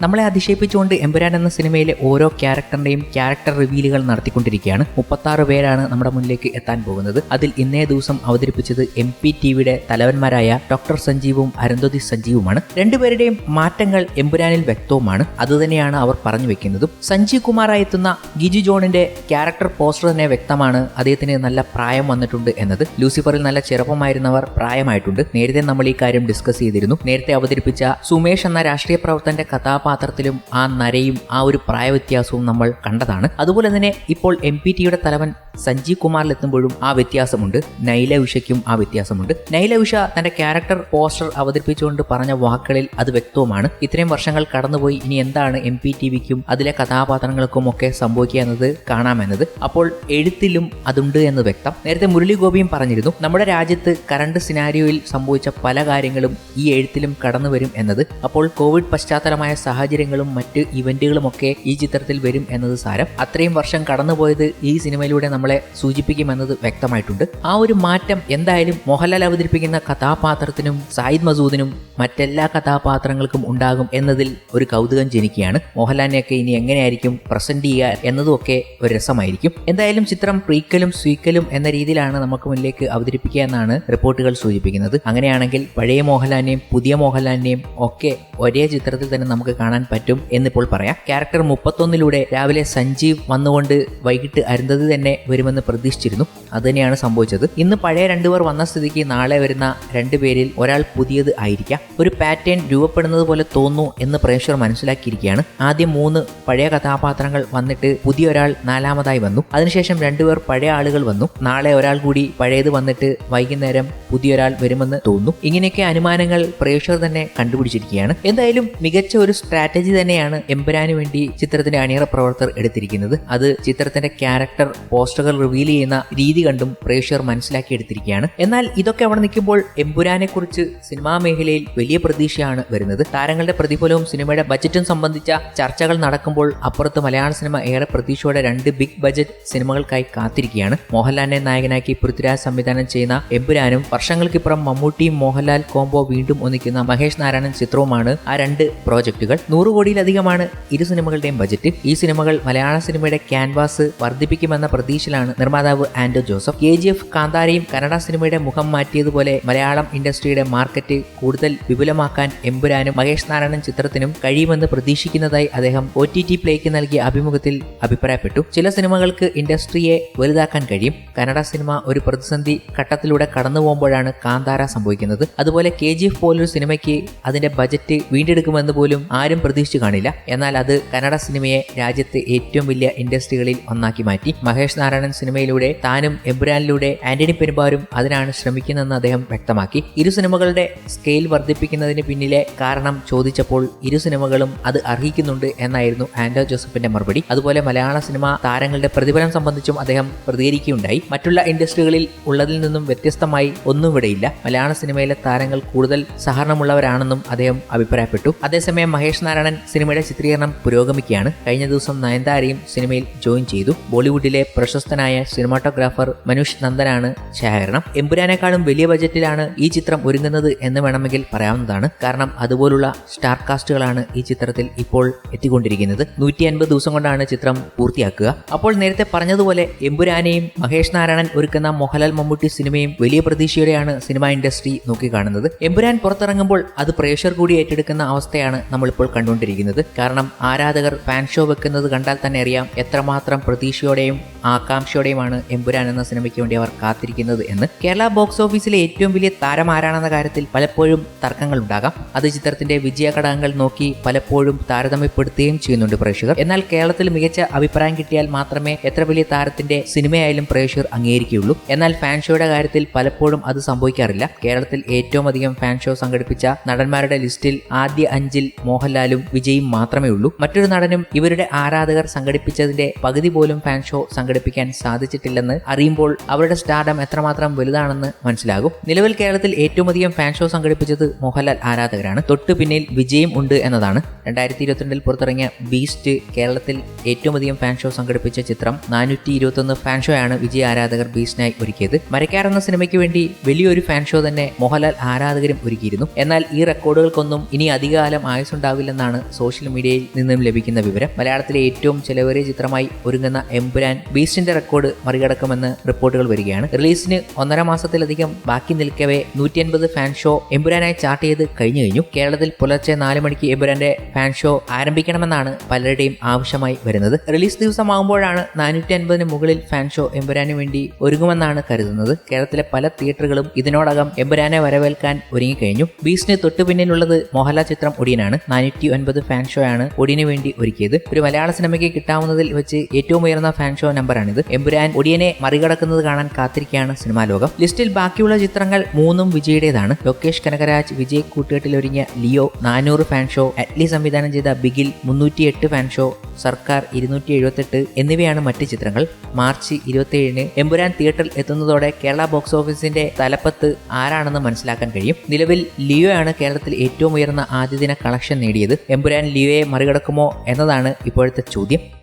നമ്മളെ അതിശയിപ്പിച്ചുകൊണ്ട് എമ്പുരാൻ എന്ന സിനിമയിലെ ഓരോ ക്യാരക്ടറിന്റെയും ക്യാരക്ടർ റിവീലുകൾ നടത്തിക്കൊണ്ടിരിക്കുകയാണ്. മുപ്പത്താറ് പേരാണ് നമ്മുടെ മുന്നിലേക്ക് എത്താൻ പോകുന്നത്. അതിൽ ഇന്നേ ദിവസം അവതരിപ്പിച്ചത് എം പി ടി വിയുടെ തലവന്മാരായ ഡോക്ടർ സഞ്ജീവും അരുന്ധതി സഞ്ജീവുമാണ്. രണ്ടുപേരുടെയും മാറ്റങ്ങൾ എമ്പുരാനിൽ വ്യക്തവുമാണ്. അതുതന്നെയാണ് അവർ പറഞ്ഞു വെക്കുന്നതും. സഞ്ജീവ് കുമാറായി എത്തുന്ന ഗിജു ജോണിന്റെ ക്യാരക്ടർ പോസ്റ്റർ തന്നെ വ്യക്തമാണ്. അദ്ദേഹത്തിന് നല്ല പ്രായം വന്നിട്ടുണ്ട് എന്നത്. ലൂസിഫറിൽ നല്ല ചെറുപ്പമായിരുന്നവർ പ്രായമായിട്ടുണ്ട്. നേരത്തെ നമ്മൾ ഈ കാര്യം ഡിസ്കസ് ചെയ്തിരുന്നു. നേരത്തെ അവതരിപ്പിച്ച സുമേഷ് എന്ന രാഷ്ട്രീയ പ്രവർത്തന്റെ കഥാപാത്രത്തിലും ആ നരയും ആ ഒരു പ്രായവ്യത്യാസവും നമ്മൾ കണ്ടതാണ്. അതുപോലെ തന്നെ ഇപ്പോൾ എം പി ടിയുടെ തലവൻ സഞ്ജീവ് കുമാറിലെത്തുമ്പോഴും ആ വ്യത്യാസമുണ്ട്. നൈല ഉഷയ്ക്കും ആ വ്യത്യാസമുണ്ട്. നൈല ഉഷ തന്റെ ക്യാരക്ടർ പോസ്റ്റർ അവതരിപ്പിച്ചുകൊണ്ട് പറഞ്ഞ വാക്കുകളിൽ അത് വ്യക്തവുമാണ്. ഇത്രയും വർഷങ്ങൾ കടന്നുപോയി. ഇനി എന്താണ് എം പി ടി വിക്കും അതിലെ കഥാപാത്രങ്ങൾക്കും ഒക്കെ സംഭവിക്കുക എന്നത് കാണാമെന്നത്. അപ്പോൾ എഴുത്തിലും അതുണ്ട് എന്ന് വ്യക്തം. നേരത്തെ മുരളി ഗോപിയും പറഞ്ഞിരുന്നു നമ്മുടെ രാജ്യത്ത് കറണ്ട് സിനാരിയോയിൽ സംഭവിച്ച പല കാര്യങ്ങളും ഈ എഴുത്തിലും കടന്നു വരും എന്നത്. അപ്പോൾ കോവിഡ് പശ്ചാത്തലമായ സാഹചര്യങ്ങളും മറ്റ് ഇവന്റുകളും ഒക്കെ ഈ ചിത്രത്തിൽ വരും എന്നത് സാരം. അത്രയും വർഷം കടന്നുപോയത് ഈ സിനിമയിലൂടെ നമ്മളെ സൂചിപ്പിക്കുമെന്നത് വ്യക്തമായിട്ടുണ്ട്. ആ ഒരു മാറ്റം എന്തായാലും മോഹൻലാൽ അവതരിപ്പിക്കുന്ന കഥാപാത്രത്തിനും സായിദ് മസൂദിനും മറ്റെല്ലാ കഥാപാത്രങ്ങൾക്കും ഉണ്ടാകും എന്നതിൽ ഒരു കൗതുകം ജനിക്കുകയാണ്. മോഹൻലാലിനെയൊക്കെ ഇനി എങ്ങനെയായിരിക്കും പ്രസന്റ് ചെയ്യുക എന്നതുമൊക്കെ ഒരു രസമായിരിക്കും. എന്തായാലും ചിത്രം പ്രീക്കലും സ്വീക്കലും എന്ന രീതിയിലാണ് നമുക്ക് മുന്നിലേക്ക് അവതരിപ്പിക്കുക എന്നാണ് റിപ്പോർട്ടുകൾ സൂചിപ്പിക്കുന്നത്. അങ്ങനെയാണെങ്കിൽ പഴയ മോഹൻലാലിനെയും പുതിയ മോഹൻലാലിനെയും ഒക്കെ ഒരേ ചിത്രത്തിൽ തന്നെ നമുക്ക് കാണാൻ പറ്റും എന്നിപ്പോൾ പറയാം. ക്യാരക്ടർ മുപ്പത്തൊന്നിലൂടെ രാവിലെ സഞ്ജീവ് വന്നുകൊണ്ട് വൈകിട്ട് അരുന്നത് തന്നെ വരുമെന്ന് പ്രതീക്ഷിച്ചിരുന്നു. അതുതന്നെയാണ് സംഭവിച്ചത്. ഇന്ന് പഴയ രണ്ടുപേർ വന്ന സ്ഥിതിക്ക് നാളെ വരുന്ന രണ്ടുപേരിൽ ഒരാൾ പുതിയത് ആയിരിക്കാം. ഒരു പാറ്റേൺ രൂപപ്പെടുന്നത് പോലെ തോന്നുന്നു എന്ന് പ്രേക്ഷകർ മനസ്സിലാക്കിയിരിക്കുകയാണ്. ആദ്യം മൂന്ന് പഴയ കഥാപാത്രങ്ങൾ വന്നിട്ട് പുതിയ ഒരാൾ നാലാമതായി വന്നു. അതിനുശേഷം രണ്ടുപേർ പഴയ ആളുകൾ വന്നു. നാളെ ഒരാൾ കൂടി പഴയത് വന്നിട്ട് വൈകുന്നേരം പുതിയൊരാൾ വരുമെന്ന് തോന്നുന്നു. ഇങ്ങനെയൊക്കെ അനുമാനങ്ങൾ പ്രേക്ഷകർ തന്നെ കണ്ടുപിടിച്ചിരിക്കുകയാണ്. എന്തായാലും മികച്ച ഒരു സ്ട്രാറ്റജി തന്നെയാണ് എമ്പുരാന് വേണ്ടി ചിത്രത്തിന്റെ അണിയറ പ്രവർത്തകർ എടുത്തിരിക്കുന്നത്. അത് ചിത്രത്തിന്റെ ക്യാരക്ടർ റിവീൽ ചെയ്യുന്ന രീതി കണ്ടും പ്രേക്ഷകർ മനസ്സിലാക്കിയെടുത്തിരിക്കുകയാണ്. എന്നാൽ ഇതൊക്കെ അവിടെ നിൽക്കുമ്പോൾ എമ്പുരാനെ കുറിച്ച് സിനിമാ മേഖലയിൽ വലിയ പ്രതീക്ഷയാണ് വരുന്നത്. താരങ്ങളുടെ പ്രതിഫലവും സിനിമയുടെ ബജറ്റും സംബന്ധിച്ച ചർച്ചകൾ നടക്കുമ്പോൾ അപ്പുറത്ത് മലയാള സിനിമ ഏറെ പ്രതീക്ഷയോടെ രണ്ട് ബിഗ് ബജറ്റ് സിനിമകൾക്കായി കാത്തിരിക്കുകയാണ്. മോഹൻലാലിനെ നായകനാക്കി പൃഥ്വിരാജ് സംവിധാനം ചെയ്യുന്ന എമ്പുരാനും വർഷങ്ങൾക്കിപ്പുറം മമ്മൂട്ടിയും മോഹൻലാൽ കോംബോ വീണ്ടും ഒന്നിക്കുന്ന മഹേഷ് നാരായണൻ ചിത്രവുമാണ് ആ രണ്ട് പ്രോജക്റ്റുകൾ നൂറ് കോടിയിലധികമാണ് ഇരു സിനിമകളുടെയും ബജറ്റ് ഈ സിനിമകൾ മലയാള സിനിമയുടെ ക്യാൻവാസ് വർദ്ധിപ്പിക്കുമെന്ന പ്രതീക്ഷയിലാണ് നിർമ്മാതാവ് Anto Joseph. K G F കാന്താരയും Kannada സിനിമയുടെ മുഖം മാറ്റിയതുപോലെ മലയാളം ഇൻഡസ്ട്രിയുടെ മാർക്കറ്റ് കൂടുതൽ വിപുലമാക്കാൻ എമ്പുരാനും മഹേഷ് നാരായണൻ ചിത്രത്തിനും കഴിയുമെന്ന് പ്രതീക്ഷിക്കുന്നതായി അദ്ദേഹം ഒ ടി ടി പ്ലേക്ക് നൽകിയ അഭിമുഖത്തിൽ അഭിപ്രായപ്പെട്ടു. ചില സിനിമകൾക്ക് ഇൻഡസ്ട്രിയെ വലുതാക്കാൻ കഴിയും. കന്നഡ സിനിമ ഒരു പ്രതിസന്ധി ഘട്ടത്തിലൂടെ കടന്നു പോകുമ്പോഴാണ് കാന്താര സംഭവിക്കുന്നത്. അതുപോലെ കെ ജി എഫ് പോലൊരു സിനിമയ്ക്ക് അതിന്റെ ബജറ്റ് വീണ്ടെടുക്കുമെന്ന് പോലും ആരും പ്രതീക്ഷിച്ചു കാണില്ല. എന്നാൽ അത് കന്നഡ സിനിമയെ രാജ്യത്തെ ഏറ്റവും വലിയ ഇൻഡസ്ട്രികളിൽ ഒന്നാക്കി മാറ്റി. മഹേഷ് നാരായണൻ സിനിമയിലൂടെ താനും എബ്രാനിലൂടെ ആന്റണി പെരുമ്പാരും അതിനാണ് ശ്രമിക്കുന്നതെന്ന് അദ്ദേഹം വ്യക്തമാക്കി. ഇരു സിനിമകളുടെ സ്കെയിൽ വർദ്ധിപ്പിക്കുന്നതിന് പിന്നിലെ കാരണം ചോദിച്ചപ്പോൾ ഇരു സിനിമകളും അത് അർഹിക്കുന്നുണ്ട് എന്നായിരുന്നു ആൻഡോ ജോസഫിന്റെ മറുപടി. അതുപോലെ മലയാള സിനിമ താരങ്ങളുടെ പ്രതിഫലം സംബന്ധിച്ചും അദ്ദേഹം പ്രതികരിക്കുകയുണ്ടായി. മറ്റുള്ള ഇൻഡസ്ട്രികളിൽ ഉള്ളതിൽ നിന്നും വ്യത്യസ്തമായി ഒന്നും ഇവിടെയില്ല. മലയാള സിനിമയിലെ താരങ്ങൾ കൂടുതൽ സഹകരണമുള്ളവരാണെന്നും അദ്ദേഹം അഭിപ്രായപ്പെട്ടു. അതേസമയം മഹേഷ് നാരായണൻ സിനിമയുടെ ചിത്രീകരണം പുരോഗമിക്കുകയാണ്. കഴിഞ്ഞ ദിവസം നയൻതാരയും സിനിമയിൽ ജോയിൻ ചെയ്തു. ബോളിവുഡിലെ പ്രശസ്തനായ സിനിമാറ്റോഗ്രാഫർ മനുഷ് നന്ദനാണ് ഛായാഗ്രഹണം എമ്പുരാനേക്കാളും വലിയ ബജറ്റിലാണ് ഈ ചിത്രം ഒരുങ്ങുന്നത് എന്ന് വേണമെങ്കിൽ പറയാവുന്നതാണ്. കാരണം അതുപോലുള്ള സ്റ്റാർ കാസ്റ്റുകളാണ് ഈ ചിത്രത്തിൽ ഇപ്പോൾ എത്തിക്കൊണ്ടിരിക്കുന്നത്. നൂറ്റി അൻപത് ദിവസം കൊണ്ടാണ് ചിത്രം പൂർത്തിയാക്കുക. അപ്പോൾ നേരത്തെ പറഞ്ഞതുപോലെ എമ്പുരാനെയും മഹേഷ് നാരായണൻ ഒരുക്കുന്ന മോഹൻലാൽ മമ്മൂട്ടി സിനിമയും വലിയ പ്രതീക്ഷയോടെയാണ് സിനിമാ ഇൻഡസ്ട്രി നോക്കിക്കാണുന്നത്. എമ്പുരാൻ പുറത്തിറങ്ങുമ്പോൾ അത് പ്രേക്ഷർ കൂടി ഏറ്റെടുക്കുന്ന അവസ്ഥയാണ് നമ്മളിപ്പോൾ കണ്ടുകൊണ്ടിരിക്കുന്നത്. കാരണം ആരാധകർ ഫാൻ ഷോ വെക്കുന്നത് കണ്ടാൽ തന്നെ അറിയാം എത്രമാത്രം പ്രതീക്ഷയോടെയും ആകാംക്ഷയോടെയുമാണ് എമ്പുരാൻ എന്ന സിനിമയ്ക്ക് വേണ്ടി അവർ കാത്തിരിക്കുന്നത് എന്ന്. കേരള ബോക്സ് ഓഫീസിലെ ഏറ്റവും വലിയ താരമാരാണെന്ന കാര്യത്തിൽ പലപ്പോഴും തർക്കങ്ങൾ ഉണ്ടാകാം. അത് ചിത്രത്തിന്റെ വിജയ ഘടകങ്ങൾ നോക്കി പലപ്പോഴും താരതമ്യപ്പെടുത്തുകയും ചെയ്യുന്നുണ്ട് പ്രേക്ഷകർ. എന്നാൽ കേരളത്തിൽ മികച്ച അഭിപ്രായം കിട്ടിയാൽ മാത്രമേ എത്ര വലിയ താരത്തിന്റെ സിനിമയായാലും പ്രേക്ഷകർ അംഗീകരിക്കുകയുള്ളൂ. എന്നാൽ ഫാൻ ഷോയുടെ കാര്യത്തിൽ പലപ്പോഴും അത് സംഭവിക്കാറില്ല. കേരളത്തിൽ ഏറ്റവും അധികം ഫാൻ ഷോ സംഘടിപ്പിച്ച നടന്മാരുടെ ലിസ്റ്റിൽ ആദ്യ അഞ്ചിൽ മോഹൻലാലും വിജയും മാത്രമേ ഉള്ളൂ മറ്റൊരു നടനും ഇവരുടെ ആരാധകർ സംഘടിപ്പിച്ചതിന്റെ പകുതി പോലും ഫാൻ ഷോ സംഘടിപ്പിക്കാൻ സാധിച്ചിട്ടില്ലെന്ന് അറിയുമ്പോൾ അവരുടെ സ്റ്റാർഡം എത്രമാത്രം വലുതാണെന്ന് മനസ്സിലാകും. നിലവിൽ കേരളത്തിൽ ഏറ്റവും അധികം ഫാൻ ഷോ സംഘടിപ്പിച്ചത് മോഹൻലാൽ ആരാധകരാണ്. തൊട്ടു പിന്നിൽ വിജയം ഉണ്ട് എന്നതാണ്. രണ്ടായിരത്തി ഇരുപത്തിരണ്ടിൽ പുറത്തിറങ്ങിയ ബീസ്റ്റ് കേരളത്തിൽ ഏറ്റവും അധികം ഫാൻ ഷോ സംഘടിപ്പിച്ച ചിത്രം. നാനൂറ്റി ഇരുപത്തൊന്ന് ഫാൻ ഷോ ആണ് വിജയ ആരാധകർ ബീസ്റ്റിനായി ഒരുക്കിയത്. മരക്കാർ എന്ന സിനിമയ്ക്ക് വേണ്ടി വലിയൊരു ഫാൻ ഷോ തന്നെ മോഹൻലാൽ ആരാധകരും ഒരുക്കിയിരുന്നു. എന്നാൽ ഈ റെക്കോർഡുകൾക്കൊന്നും ഇനി അധികകാലം ആയുസുണ്ടാവില്ലെന്നാണ് സോഷ്യൽ മീഡിയയിൽ നിന്നും ലഭിക്കുന്ന വിവരം. മലയാളത്തിലെ ഏറ്റവും ചെലവേറിയ ചിത്രമായി ഒരുങ്ങുന്ന എംപുരാൻ ബീസ്റ്റിന്റെ റെക്കോർഡ് മറികടക്കുമെന്ന് റിപ്പോർട്ടുകൾ വരികയാണ്. റിലീസിന് ഒന്നര മാസത്തിലധികം ബാക്കി നിൽക്കവേ നൂറ്റി അൻപത് ഫാൻ ഷോ എമ്പുരാനായി ചാർട്ട് ചെയ്ത് കഴിഞ്ഞു കഴിഞ്ഞു. കേരളത്തിൽ പുലർച്ചെ നാല് മണിക്ക് എമ്പുരാന്റെ ഫാൻ ഷോ ആരംഭിക്കണമെന്നാണ് പലരുടെയും ആവശ്യമായി വരുന്നത്. റിലീസ് ദിവസമാകുമ്പോഴാണ് നാനൂറ്റി അൻപതിന് മുകളിൽ ഫാൻ ഷോ എമ്പുരാന് വേണ്ടി ഒരുങ്ങുമെന്നാണ് കരുതുന്നത്. കേരളത്തിലെ പല തിയേറ്ററുകളും ഇതിനോടകം എമ്പുരാനെ വരവേൽക്കാൻ ഒരുങ്ങിക്കഴിഞ്ഞു. ബീസിന് തൊട്ടു പിന്നിലുള്ളത് മോഹൻലാൽ ചിത്രം ഒടിയനാണ്. നാനൂറ്റി ഒൻപത് ഫാൻ ആണ് ഒടിയന് വേണ്ടി ഒരുക്കിയത്. ഒരു മലയാള സിനിമയ്ക്ക് കിട്ടാവുന്നതിൽ വെച്ച് ഏറ്റവും ഉയർന്ന ഫാൻ ഷോ നമ്പറാണിത്. എമ്പുരാൻ ഒടിയനെ മറികടക്കുന്നത് കാണാൻ കാത്തിരിക്കുകയാണ് സിനിമാ ലോകം. ലിസ്റ്റിൽ ബാക്കിയുള്ള ചിത്രങ്ങൾ മൂന്നും വിജയുടേതാണ്. ലോകേഷ് കനകരാജ് വിജയ് കൂട്ടുകെട്ടിലൊരുങ്ങിയ ലിയോ നാനൂറ് ഫാൻ ഷോ അറ്റ്ലി സംവിധാനം ചെയ്ത ബിഗിൽ മുന്നൂറ്റി എട്ട് ഫാൻ ഷോ സർക്കാർ ഇരുന്നൂറ്റി എഴുപത്തെട്ട് എന്നിവയാണ് മറ്റ് ചിത്രങ്ങൾ. മാർച്ച് ഇരുപത്തിയേഴിന് എമ്പുരാൻ തിയേറ്ററിൽ എത്തുന്നതോടെ കേരള ബോക്സ് ഓഫീസിന്റെ തലപ്പത്ത് ആരാണെന്ന് മനസ്സിലാക്കാൻ കഴിയും. നിലവിൽ ലിയോ ആണ് കേരളത്തിൽ ഏറ്റവും ഉയർന്ന ആദ്യദിന കളക്ഷൻ നേടിയത്. എമ്പുരാൻ ലിയോയെ മറികടക്കുമോ എന്നതാണ് ഇപ്പോഴത്തെ ചോദ്യം.